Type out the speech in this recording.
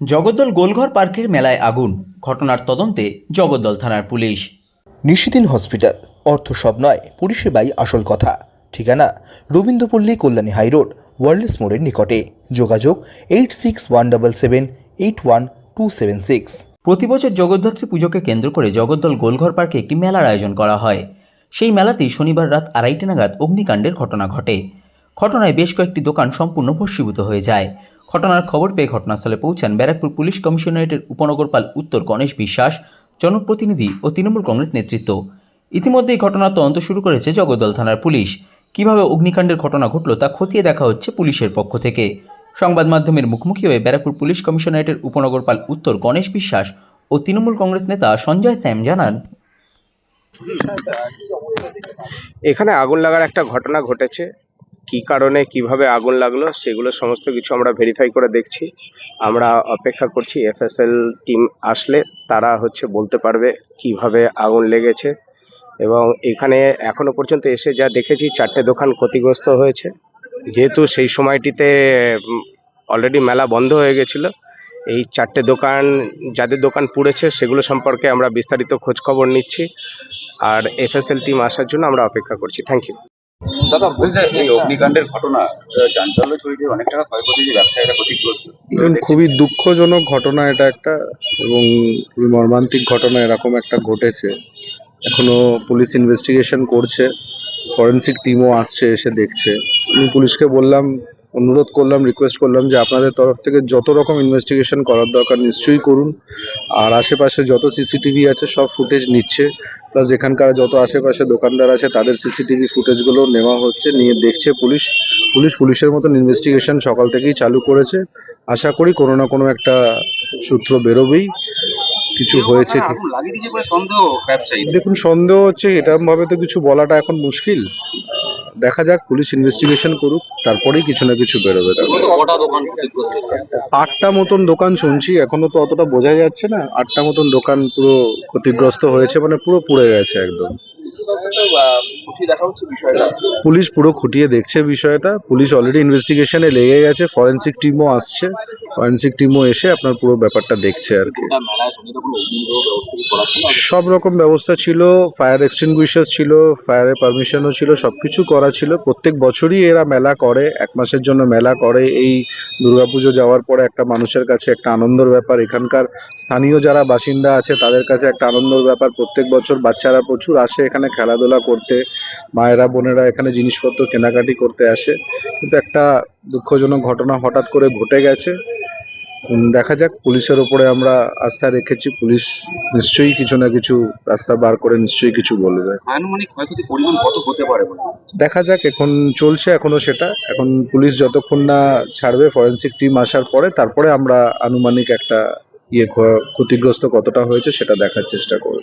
জগদ্দল গোলঘর পার্কের মেলায় আগুন। ঘটনার তদন্তে জগদ্দল থানার পুলিশ। নিশিদিন হসপিটাল। অর্থ সব নয় পরিষেবাই আসল কথা। ঠিকানা রবীন্দ্রপল্লী কল্যাণী হাইরোড ওয়ার্ল্ডস মোড়ের নিকটে। যোগাযোগ eight six one double seven eight one two seven six. প্রতি বছর জগদ্ধাত্রী পুজোকে কেন্দ্র করে জগদ্দল গোলঘর পার্কে একটি মেলার আয়োজন করা হয়। সেই মেলাতেই শনিবার রাত আড়াইটে নাগাদ অগ্নিকাণ্ডের ঘটনা ঘটে। ঘটনায় বেশ কয়েকটি দোকান সম্পূর্ণ ভস্মীভূত হয়ে যায়। ঘটনার খবর পেয়ে ঘটনাস্থলে পৌঁছান ব্যারাকপুর পুলিশ কমিশনারেটের উপনগরপাল উত্তর গণেশ বিশ্বাস, জনপ্রতিনিধি ও তৃণমূল কংগ্রেস নেতৃত্ব। ইতিমধ্যেই ঘটনার তদন্ত শুরু করেছে জগদ্দল থানার পুলিশ। কীভাবে অগ্নিকাণ্ডের ঘটনা ঘটল তা খতিয়ে দেখা হচ্ছে পুলিশের পক্ষ থেকে। সংবাদ মাধ্যমের মুখোমুখি হয়ে ব্যারাকপুর পুলিশ কমিশনারেটের উপনগরপাল উত্তর গণেশ বিশ্বাস ও তৃণমূল কংগ্রেস নেতা সঞ্জয় স্যাম জানান। এখানে আগুন লাগার একটা ঘটনা ঘটেছে। কি কারণে, কীভাবে আগুন লাগল, সেগুলো সমস্ত কিছু আমরা ভেরিফাই করে দেখছি। আমরা অপেক্ষা করছি এফএসএল টিম আসলে তারা হচ্ছে বলতে পারবে কীভাবে আগুন লেগেছে। এবং এখানে এখনও পর্যন্ত এসে যা দেখেছি, চারটে দোকান ক্ষতিগ্রস্ত হয়েছে। যেহেতু সেই সময়টিতে অলরেডি মেলা বন্ধ হয়ে গেছিল, এই চারটে দোকান, যাদের দোকান পুড়েছে, সেগুলো সম্পর্কে আমরা বিস্তারিত খোঁজখবর নিচ্ছি। আর এফএসএল টিম আসার জন্য আমরা অপেক্ষা করছি। থ্যাংক ইউ দাদা বলছে এই অগ্নিকাণ্ডের ঘটনা চাঞ্চল্য ছড়িয়েছে অনেক টাকা ক্ষয়ক্ষতি যে ব্যবসায়ীরা ক্ষতিগ্রস্ত। খুবই দুঃখজনক ঘটনা এটা একটা এবং খুবই মর্মান্তিক ঘটনা এরকম একটা ঘটেছে। এখনও পুলিশ ইনভেস্টিগেশন করছে ফরেন্সিক টিমও আসছে এসে দেখছে। আমি পুলিশকে বললাম অনুরোধ করলাম রিকোয়েস্ট করলাম যে আপনাদের তরফ থেকে যত রকম ইনভেস্টিগেশন করার দরকার নিশ্চয়ই করুন। আর আশেপাশে যত সিসিটিভি আছে সব ফুটেজ নিচ্ছে। প্লাস এখানকার যত আশেপাশে দোকানদার আছে তাদের সিসিটিভি ফুটেজগুলো নেওয়া হচ্ছে নিয়ে দেখছে পুলিশ। পুলিশ পুলিশের মতন ইনভেস্টিগেশন সকাল থেকেই চালু করেছে। আশা করি কোনো না কোনো একটা সূত্র বেরোবেই। কিছু হয়েছে দেখুন সন্দেহ হচ্ছে এরকম ভাবে তো কিছু বলাটা এখন মুশকিল। দেখা যাক পুলিশ ইনভেস্টিগেশন করুক তারপরেই কিছু না কিছু বেরোবে। আটটা মতন দোকান শুনছি এখনও তো অতটা বোঝা যাচ্ছে না আটটা মতন দোকান পুরো ক্ষতিগ্রস্ত হয়েছে মানে পুরো পুড়ে গেছে একদম। পুলিশ পুরো খুঁটিয়ে দেখছে বিষয়টা পুলিশ অলরেডি ইনভেস্টিগেশনে লেগে গেছে ফরেন্সিক টিমও আসছে। ফরেন্সিক টিমও এসে আপনার পুরো ব্যাপারটা দেখছে আর কি। সব রকম ব্যবস্থা ছিল? ফায়ার এক্সটিংগুইশার ছিল ফায়ারের পারমিশনও ছিল সবকিছু করা ছিল। প্রত্যেক বছরই এরা মেলা করে এক মাসের জন্য মেলা করে। এই দুর্গাপুজো যাওয়ার পরে একটা মানুষের কাছে একটা আনন্দের ব্যাপার। এখানকার স্থানীয় যারা বাসিন্দা আছে তাদের কাছে একটা আনন্দের ব্যাপার। প্রত্যেক বছর বাচ্চারা প্রচুর আসে এখানে খেলাধুলা করতে। মায়েরা বোনেরা এখানে জিনিসপত্র কেনাকাটি করতে আসে। কিন্তু একটা দুঃখজনক ঘটনা হঠাৎ করে ঘটে গেছে। দেখা যাক পুলিশের ওপরে আমরা আস্থা রেখেছি পুলিশ নিশ্চয়ই কিছু না কিছু রাস্তা বার করে নিশ্চয়ই কিছু বলবে। আনুমানিক ক্ষয়ক্ষতির পরিমাণ কত হতে পারে বলে দেখা যাক এখন চলছে এখনও সেটা। এখন পুলিশ যতক্ষণ না ছাড়বে ফরেন্সিক টিম আসার পরে তারপরে আমরা আনুমানিক একটা ইয়ে ক্ষতিগ্রস্ত কতটা হয়েছে সেটা দেখার চেষ্টা করব।